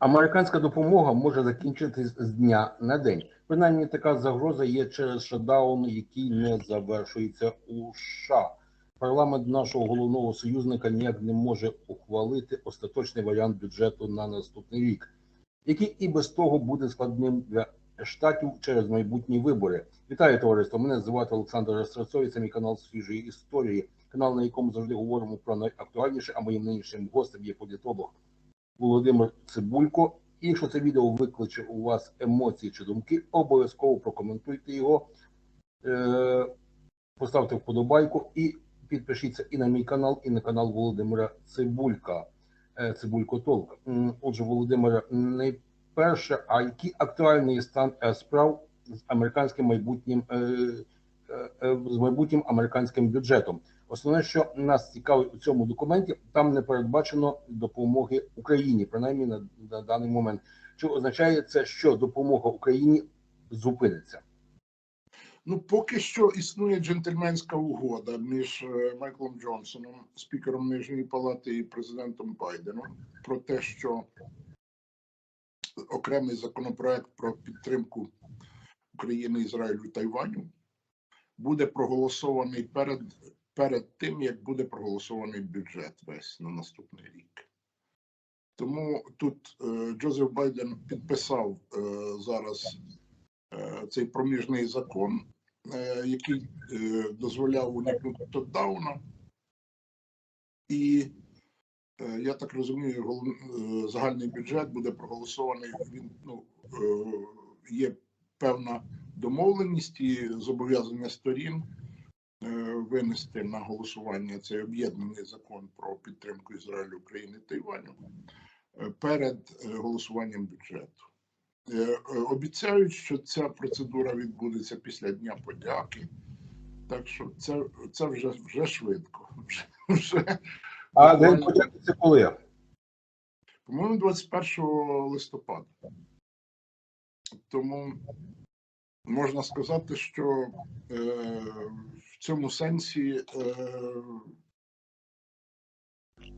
Американська допомога може закінчитись з дня на день. Принаймні, така загроза є через шатдаун, який не завершується у США. Парламент нашого головного союзника ніяк не може ухвалити остаточний варіант бюджету на наступний рік, який і без того буде складним для штатів через майбутні вибори. Вітаю товариство! Мене звати Олександр Рострацовий, це мій канал свіжої історії, канал, на якому завжди говоримо про найактуальніше, а моїм нинішнім гостем є політолог Володимир Цибулько. І якщо це відео викличе у вас емоції чи думки, обов'язково прокоментуйте його, е, поставте вподобайку і підпишіться і на мій канал, і на канал Володимира Цибулька. е, Цибулько Толк. Отже, Володимире, найперше, а який актуальний стан е, справ з американським майбутнім з майбутнім американським бюджетом? Основне, що нас цікавить у цьому документі, там не передбачено допомоги Україні, принаймні на, даний момент. Чи означає це, що допомога Україні зупиниться? Ну, поки що існує джентльменська угода між е, Майклом Джонсоном, спікером Нижньої палати і президентом Байденом про те, що окремий законопроект про підтримку України, Ізраїлю і Тайваню буде проголосований перед, перед тим, як буде проголосований бюджет весь на наступний рік. Тому тут е, Джозеф Байден підписав е, зараз е, цей проміжний закон, е, який е, дозволяв уникнути тотдауна. І е, я так розумію, голов- е, загальний бюджет буде проголосований. Він ну, е, є певна домовленість і зобов'язання сторін винести на голосування цей об'єднаний закон про підтримку Ізраїлю, України та Тайваню е, перед е, голосуванням бюджету. Е, е, Обіцяють, що ця процедура відбудеться після Дня подяки. Так що це, це вже, вже швидко. Вже, А день почати це коли? по-моєму, 21 листопада. Тому можна сказати, що е, в цьому сенсі е,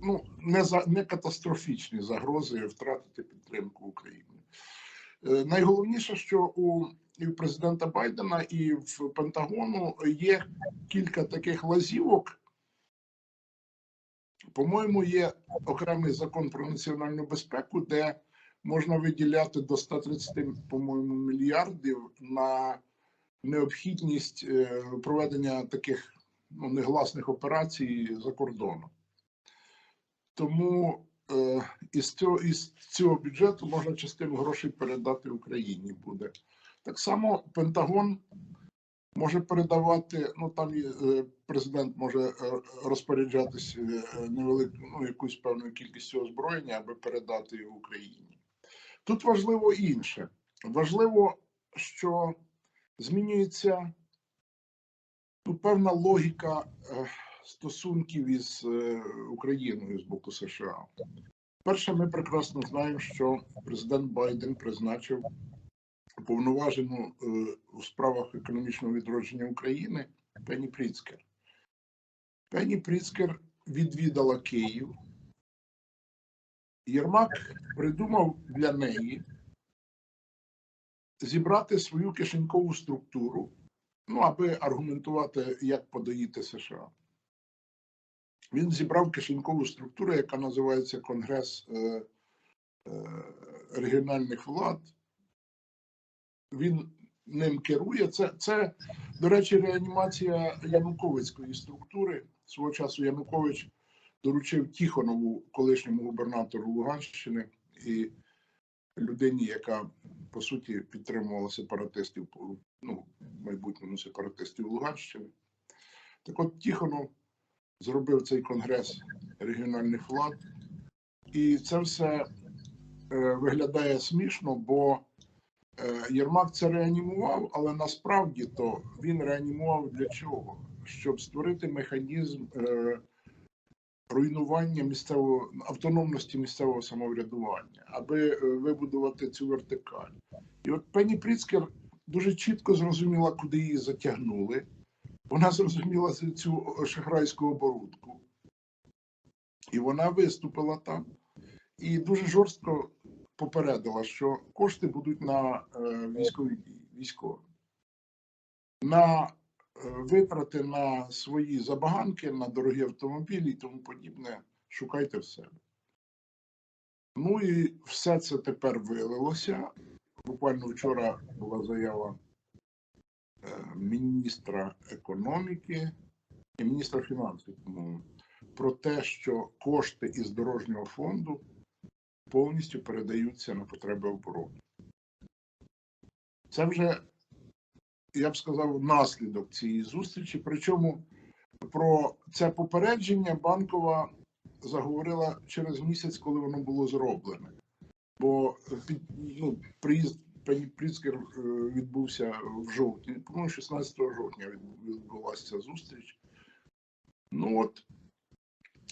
ну, не, за, не катастрофічні загрози втратити підтримку України. Е, найголовніше, що у і в президента Байдена, і в Пентагону є кілька таких лазівок. По-моєму, є окремий закон про національну безпеку, де можна виділяти до 130, по-моєму, мільярдів на необхідність е, проведення таких ну, негласних операцій за кордоном. Тому е, із, цього, із цього бюджету можна частину грошей передати Україні буде. Так само Пентагон може передавати, ну там е, президент може е, розпоряджатись е, невелику, ну, якусь певною кількістю озброєння, аби передати Україні. Тут важливо інше. Важливо, що змінюється ну, певна логіка е, стосунків із е, Україною з боку США. Перше, ми прекрасно знаємо, що президент Байден призначив уповноважену е, у справах економічного відродження України Пені Пріцкер. Пені Пріцкер відвідала Київ. Єрмак придумав для неї зібрати свою кишенькову структуру, ну, аби аргументувати, як подоїти США. Він зібрав кишенькову структуру, яка називається Конгрес е, е, регіональних влад. Він ним керує. Це, це, до речі, реанімація Януковицької структури. Свого часу Янукович доручив Тіхонову, колишньому губернатору Луганщини, і людині, яка по суті підтримувала сепаратистів, ну, майбутньому сепаратистів Луганщини. Так от Тіхонов зробив цей конгрес регіональних влад, і це все е, виглядає смішно, бо е, Єрмак це реанімував, але насправді то він реанімував для чого? Щоб створити механізм е, руйнування місцевого автономності місцевого самоврядування, аби е, вибудувати цю вертикаль. І от Пені Пріцкер дуже чітко зрозуміла, куди її затягнули. Вона зрозуміла цю шахрайську оборудку. І вона виступила там і дуже жорстко попередила, що кошти будуть на е, військові дії, військові. На витрати на свої забаганки, на дорогі автомобілі і тому подібне, шукайте в себе. Ну і все це тепер вилилося. Буквально вчора була заява е, міністра економіки і міністра фінансів, по-моєму, про те, що кошти із дорожнього фонду повністю передаються на потреби оборони. Це вже, я б сказав, наслідок цієї зустрічі. Причому про це попередження банкова заговорила через місяць, коли воно було зроблене. Бо під, ну, приїзд пані Пріцкер е, відбувся в жовтні, по-моєму, 16 жовтня відбулася зустріч. Ну от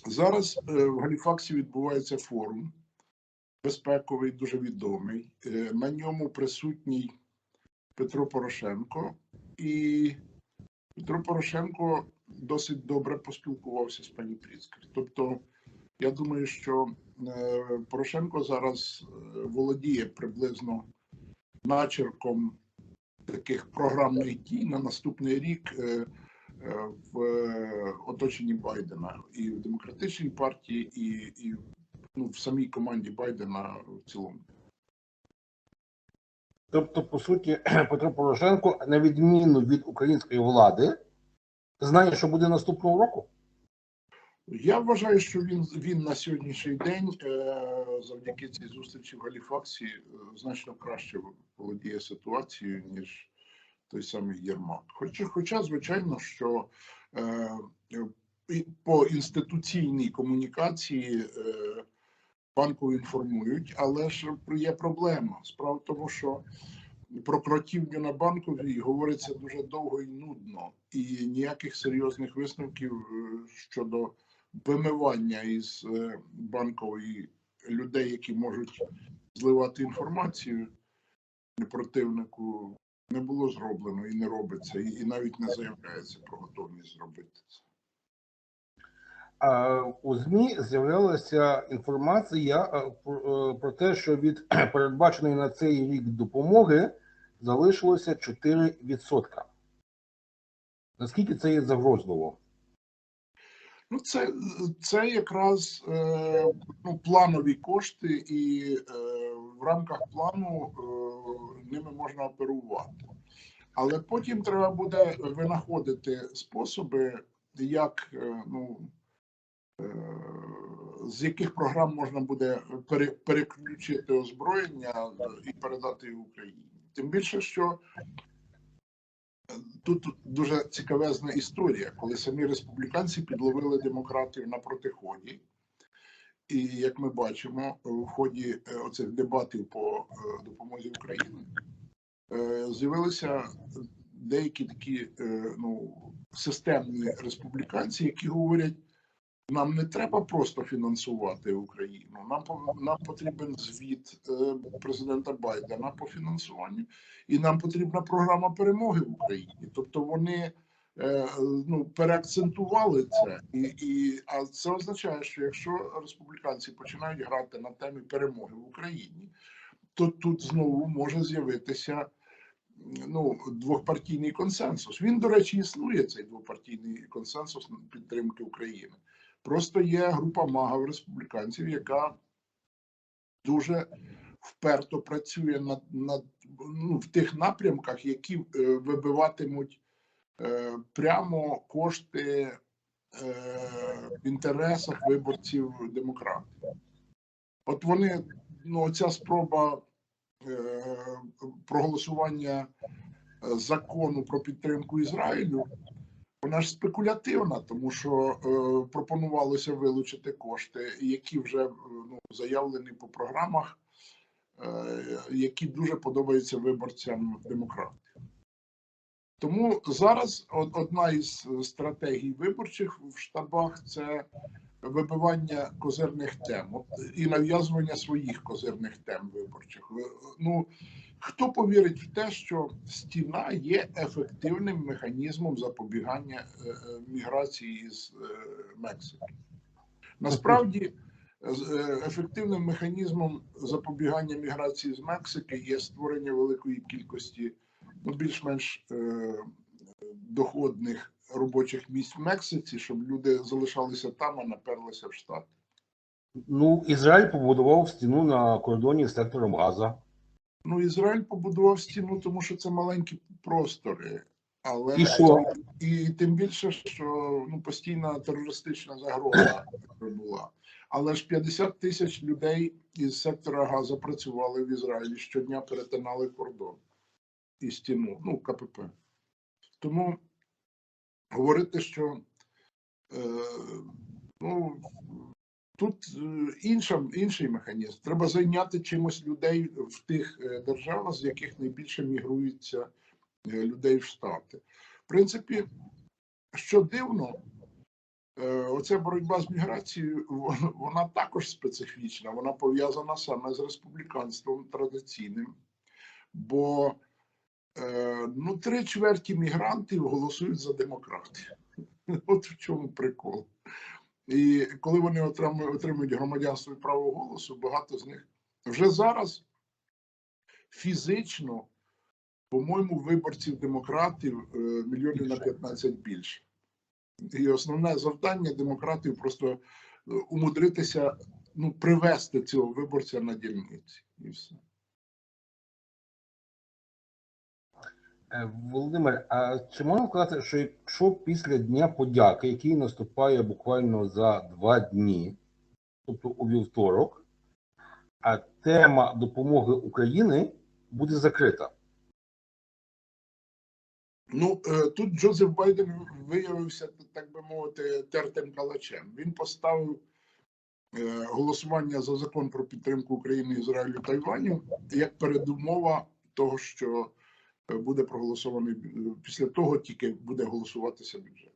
зараз е, в Галіфаксі відбувається форум безпековий, дуже відомий. Е, На ньому присутній Петро Порошенко, і Петро Порошенко досить добре поспілкувався з пані Пріцкер. Тобто, я думаю, що е, Порошенко зараз е, володіє приблизно начерком таких програмних дій на наступний рік е, в оточенні Байдена і в демократичній партії, і, і ну, в самій команді Байдена в цілому. Тобто, по суті, Петро Порошенко, на відміну від української влади, знає, що буде наступного року. Я вважаю, що він він на сьогоднішній день, е, завдяки цій зустрічі в Галіфаксі, е, значно краще володіє ситуацією, ніж той самий Єрмак. Хоча, хоча звичайно, що е, по інституційній комунікації банку інформують, але ж є проблема. Справа в тому, що про кротівню на банковій говориться дуже довго і нудно, і ніяких серйозних висновків е, щодо вимивання із е, банкової людей, які можуть зливати інформацію противнику, не було зроблено і не робиться, і, і навіть не заявляється про готовність зробити це. У ЗМІ з'являлася інформація е, про, те, що від передбаченої на цей рік допомоги залишилося 4%. Наскільки це є загрозливо? Ну, це, це якраз е, ну, планові кошти, і е, в рамках плану ними можна оперувати. Але потім треба буде винаходити способи, як ну, з яких програм можна буде пере, переключити озброєння і передати Україні. Тим більше, що тут дуже цікавезна історія, коли самі республіканці підловили демократів на протиході. І як ми бачимо, в ході е, оцих дебатів по е, допомозі Україні е, з'явилися деякі такі е, ну, системні республіканці, які говорять: нам не треба просто фінансувати Україну. Нам нам потрібен звіт е, президента Байдена по фінансуванню, і нам потрібна програма перемоги в Україні. Тобто вони е, ну, переакцентували це, і, і а це означає, що якщо республіканці починають грати на темі перемоги в Україні, то тут знову може з'явитися ну, двохпартійний консенсус. Він, до речі, існує цей двопартійний консенсус підтримки України. Просто є група магів республіканців, яка дуже вперто працює над, над ну, в тих напрямках, які е, вибиватимуть е, прямо кошти е, в інтересах виборців демократів. От вони, ну, ця спроба е, проголосування е, закону про підтримку Ізраїлю, вона ж спекулятивна, тому що е, пропонувалося вилучити кошти, які вже е, ну, заявлені по програмах, е, які дуже подобаються виборцям демократів. Тому зараз одна із стратегій виборчих в штабах це вибивання козирних тем і нав'язування своїх козирних тем виборчих. Ну хто повірить в те, що стіна є ефективним механізмом запобігання е, е, міграції з е, Мексики? Насправді Ефективним механізмом запобігання міграції з Мексики є створення великої кількості ну, більш-менш е, доходних робочих місць в Мексиці, щоб люди залишалися там, а не перлися в Штати. Ну, Ізраїль побудував стіну на кордоні з сектором Газа. Ну, Ізраїль побудував стіну, тому що це маленькі простори. Але І що? і тим більше, що ну, постійна терористична загроза була. Але ж 50 тисяч людей із сектора Газа працювали в Ізраїлі щодня перетинали кордон і стіну, ну, КПП. Тому говорити, що е, ну, тут е, інша, інший механізм. Треба зайняти чимось людей в тих е, державах, з яких найбільше мігруються е, людей в Штати. В принципі, що дивно, оця боротьба з міграцією, вон- вона також специфічна. Вона пов'язана саме з республіканством традиційним. Бо ну, три чверті мігрантів голосують за демократію. От в чому прикол. І коли вони отримують, отримують громадянство і право голосу, багато з них вже зараз фізично, по-моєму, виборців демократів е, мільйонів на 15 більше. І основне завдання демократів просто е, умудритися ну, привести цього виборця на дільниці. І все. Володимир, а чи можна сказати, що якщо після Дня подяки, який наступає буквально за два дні, тобто у вівторок, а тема допомоги Україні буде закрита? Ну е, тут Джозеф Байден виявився, так би мовити, тертим калачем. Він поставив е, голосування за закон про підтримку України, Ізраїлю Тайваню як передумова того, що е, буде проголосований після того, тільки буде голосуватися бюджет.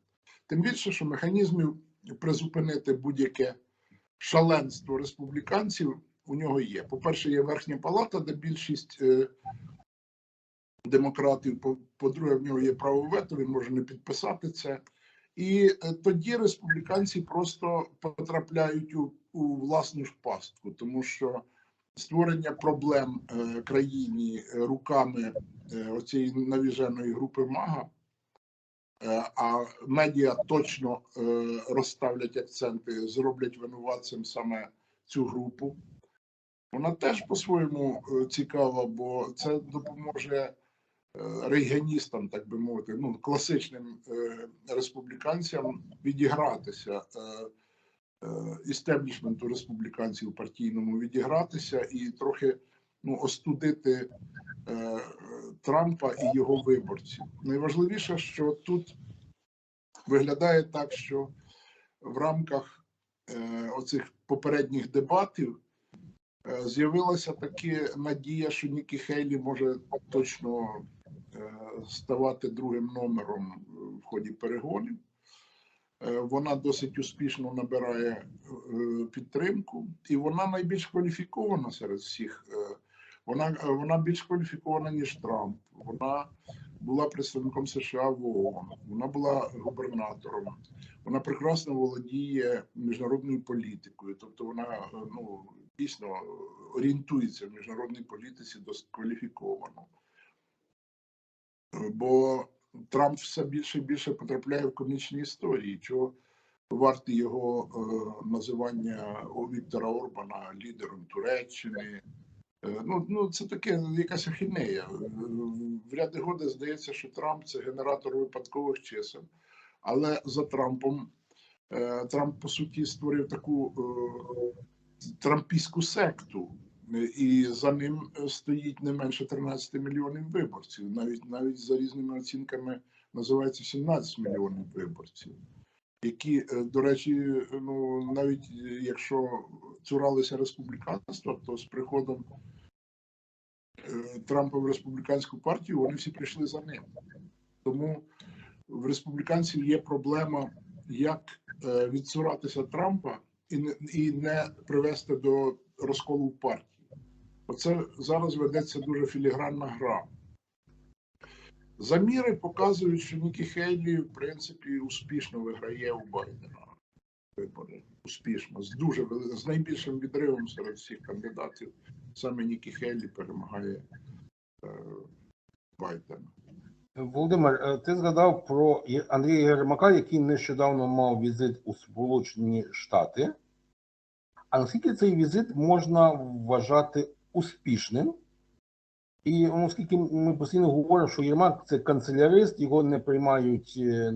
Тим більше, що механізмів призупинити будь-яке шаленство республіканців у нього є. По-перше, є верхня палата, де більшість е, демократів. По- По-друге, в нього є право вето, він може не підписати це. І е, тоді республіканці просто потрапляють у, у власну ж пастку, тому що створення проблем е, країні е, руками е, оцієї навіженої групи МАГА, а медіа точно розставлять акценти, зроблять винуватцем саме цю групу. Вона теж по-своєму цікава, бо це допоможе рейганістам, так би мовити, ну класичним республіканцям відігратися істеблішменту республіканців партійному відігратися і трохи ну, остудити е, Трампа і його виборців. Найважливіше, що тут виглядає так, що в рамках е, оцих попередніх дебатів е, з'явилася таки надія, що Нікі Хейлі може точно е, ставати другим номером в ході перегонів. Е, Вона досить успішно набирає е, підтримку, і вона найбільш кваліфікована серед всіх. е, Вона, вона більш кваліфікована, ніж Трамп. Вона була представником США в ООН, вона була губернатором, вона прекрасно володіє міжнародною політикою. Тобто вона ну, дійсно орієнтується в міжнародній політиці досить кваліфіковано. Бо Трамп все більше і більше потрапляє в комічні історії, чого варті його е, називання Віктора Орбана лідером Туреччини. Е, Ну, ну це таке якась ахінея. Е, В ряди годи здається, що Трамп це генератор випадкових чисел. Але за Трампом е, Трамп по суті створив таку е, трампійську секту, і за ним е, стоїть не менше 13 мільйонів виборців. Навіть навіть за різними оцінками називається 17 мільйонів виборців, які, е, до речі, ну навіть е, якщо цуралися республіканства, то з приходом е, Трампа в республіканську партію вони всі прийшли за ним. Тому в республіканців є проблема, як е, відсуратися Трампа і не, і не привести до розколу партії. Оце зараз ведеться дуже філігранна гра. Заміри показують, що Нікі Хейлі, в принципі, успішно виграє у Байдена. вибори успішно, з дуже з найбільшим відривом серед всіх кандидатів. Саме Нікі Хейлі перемагає е, Байдена. Володимир, е, ти згадав про Андрія Єрмака, який нещодавно мав візит у Сполучені Штати. А наскільки цей візит можна вважати успішним? І ну, оскільки ми постійно говоримо, що Єрмак це канцелярист, його не приймають, е,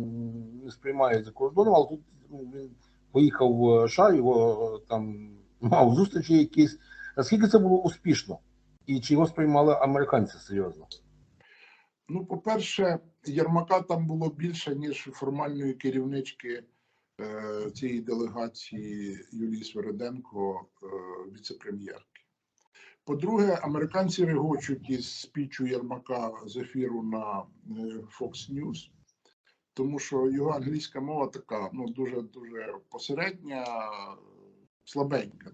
не сприймають за кордоном, але тут ну, він поїхав в США, його е, там мав зустрічі якісь. Наскільки це було успішно? І чи його сприймали американці серйозно? Ну, по-перше, Єрмака там було більше, ніж формальної керівнички е, цієї делегації Юлії Свереденко, віце-прем'єрки. По-друге, американці регочуть із спічу Єрмака з ефіру на е, Fox News, тому що його англійська мова така ну, дуже дуже посередня, слабенька.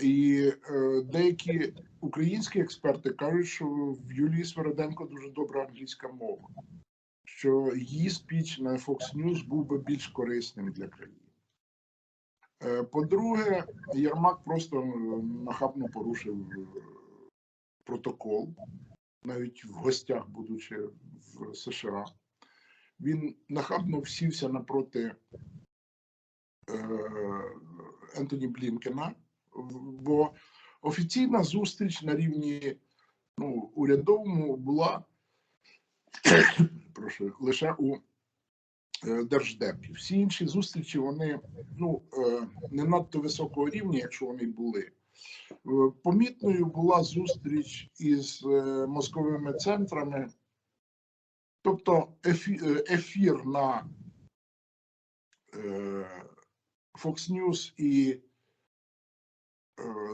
І е, деякі українські експерти кажуть, що в Юлії Свереденко дуже добра англійська мова, що її спіч на Fox News був би більш корисним для країни. Е, По-друге, Єрмак просто е, нахабно порушив е, протокол, навіть в гостях, будучи в США. Він нахабно всівся напроти Ентоні Блінкена, бо офіційна зустріч на рівні ну, урядовому була прошу, лише у е, Держдепі. Всі інші зустрічі вони ну, е, не надто високого рівня, якщо вони були. Е, Помітною була зустріч із мозковими центрами, тобто ефір на Fox News і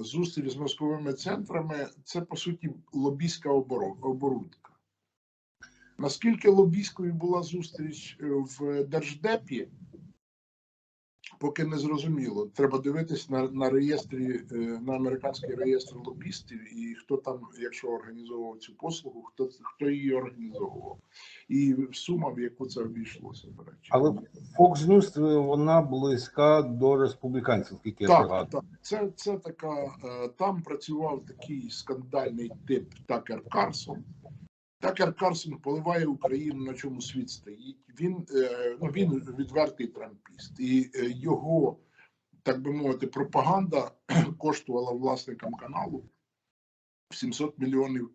зустріч з мозковими центрами це по суті лобійська оборудка. Наскільки лобійською була зустріч е, в Держдепі, поки не зрозуміло. Треба дивитись на, на реєстрі, е, на американський реєстр лобістів і хто там, якщо організовував цю послугу, хто, хто її організовував. І сума, в яку це обійшлося, до речі. Але Fox News, е, вона близька до республіканців, скільки я Так, так. Це, це така. Там працював такий скандальний тип Такер Карсон. Такер Карсон поливає Україну, на чому світ стоїть. Він, е, ну, він відвертий трампіст. І е, його, так би мовити, пропаганда коштувала власникам каналу 700 мільйонів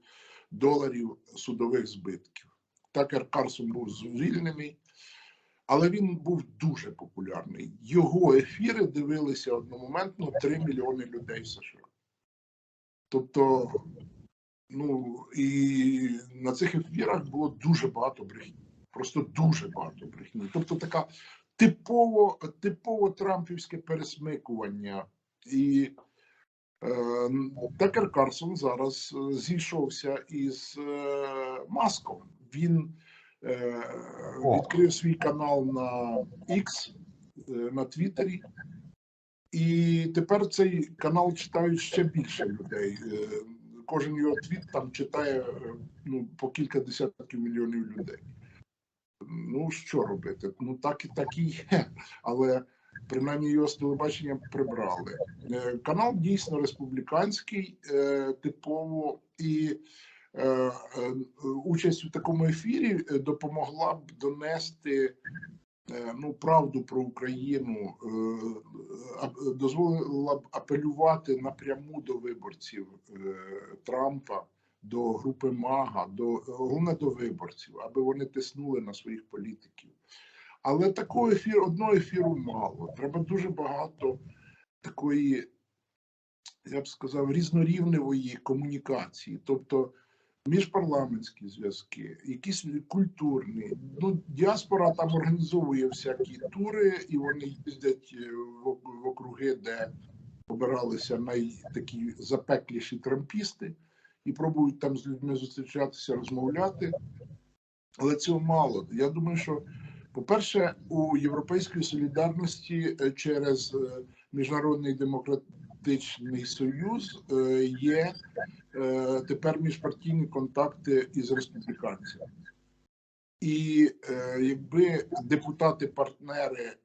доларів судових збитків. Такер Карсон був звільнений, але він був дуже популярний. Його ефіри дивилися одномоментно 3 мільйони людей в США. Тобто, ну і на цих ефірах було дуже багато брехні. Просто дуже багато брехні. Тобто, така типово, типово трампівське пересмикування. І е, Такер Карсон зараз е, зійшовся із е, Маском. Він е, відкрив свій канал на X, е, на Твіттері. І тепер цей канал читають ще більше людей. Кожен його твіт там читає е, ну, по кілька десятків мільйонів людей. Ну, що робити? Ну, так і так і є. Але принаймні його з телебачення прибрали. Е, Канал дійсно республіканський, е, типово, і участь у такому ефірі допомогла б донести ну, правду про Україну, е, дозволила б апелювати напряму до виборців е, Трампа, до групи Мага, до головне до виборців, аби вони тиснули на своїх політиків. Але такого ефіру, одного ефіру мало. Треба дуже багато такої, я б сказав, різнорівневої комунікації, тобто міжпарламентські зв'язки, якісь культурні. Ну, діаспора там організовує всякі тури, і вони їздять е, в, округи, де обиралися найтакі запекліші трампісти, і пробують там з людьми зустрічатися, розмовляти. Але цього мало. Я думаю, що, по-перше, у Європейської солідарності е, через е, Міжнародний демократичний союз є тепер міжпартійні контакти із республіканцями. І е, якби депутати-партнери е,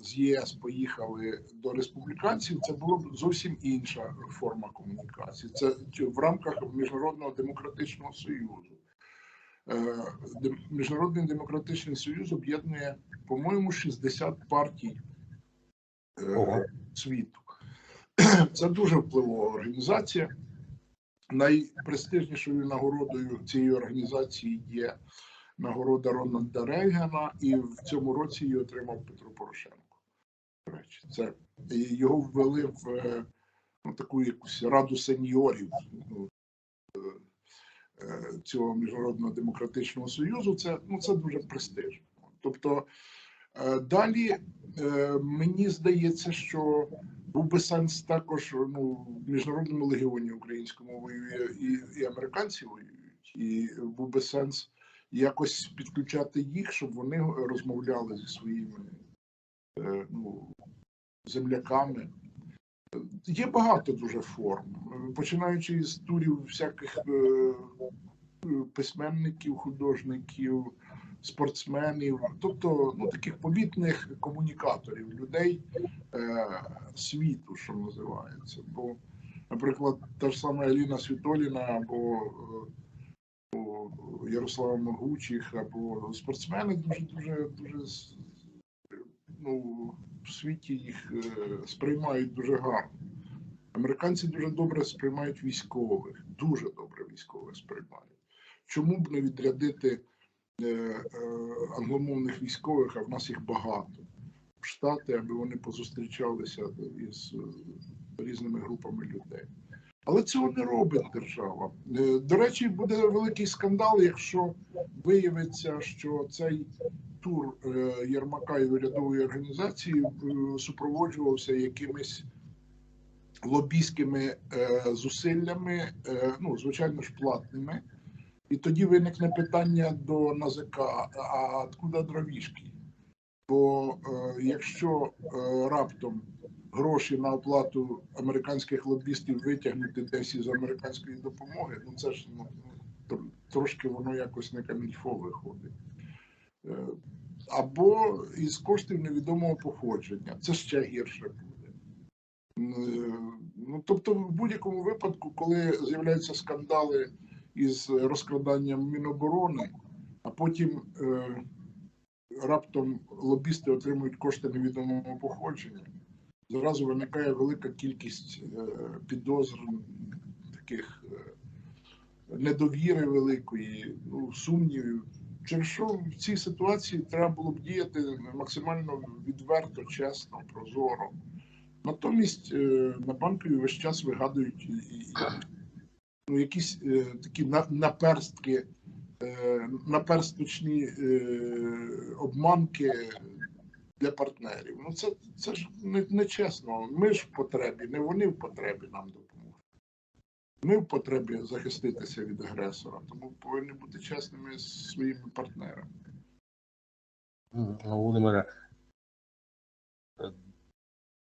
з ЄС поїхали до республіканців, це була б зовсім інша форма комунікації. Це в рамках Міжнародного демократичного союзу. Е, Міжнародний демократичний союз об'єднує, по-моєму, 60 партій е, Ого. світу. Це дуже впливова організація. Найпрестижнішою нагородою цієї організації є нагорода Рональда Рейгана, і в цьому році її отримав Петро Порошенко. Речі, це його ввели в е, ну, таку якусь раду сеньорів ну, е, е, цього міжнародного демократичного союзу. Це ну це дуже престижно. Тобто далі мені здається, що був би сенс також ну, в міжнародному легіоні українському воює і, і американці воюють, і був би сенс якось підключати їх, щоб вони розмовляли зі своїми е, ну, земляками. Є багато дуже форм, починаючи з турів всяких е, письменників, художників, спортсменів, тобто ну, таких помітних комунікаторів, людей е, світу, що називається. Бо, наприклад, та ж сама Еліна Світоліна або е, або Ярослава Могучих, або спортсмени дуже дуже дуже ну, в світі їх е, сприймають дуже гарно. Американці дуже добре сприймають військових, дуже добре військових сприймають. Чому б не відрядити англомовних військових, а в нас їх багато Штати, аби вони позустрічалися із е, різними групами людей. Але цього не робить держава. Е, До речі, буде великий скандал, якщо виявиться, що цей тур е, Єрмака і урядової організації е, супроводжувався якимись лобійськими е, зусиллями, е, ну звичайно ж платними. І тоді виникне питання до НАЗК: а откуда дровішки? Бо е, якщо е, раптом гроші на оплату американських лобістів витягнути десь із американської допомоги, ну це ж ну, трошки воно якось не камільфо виходить. Е, Або із коштів невідомого походження. Це ще гірше буде. Е, Ну, тобто, в будь-якому випадку, коли з'являються скандали із розкраданням Міноборони, а потім е, раптом лобісти отримують кошти невідомого походження, зразу виникає велика кількість е, підозр, таких е, недовіри великої, ну, сумнівів. Через що в цій ситуації треба було б діяти максимально відверто, чесно, прозоро. Натомість е, на банкові весь час вигадують і, ну, якісь е, такі наперстки, е, наперсточні е, обманки для партнерів. Ну це, це ж не, не чесно. Ми ж в потребі, не вони в потребі нам допоможуть. Ми в потребі захиститися від агресора, тому повинні бути чесними з своїми партнерами. М, Володимире,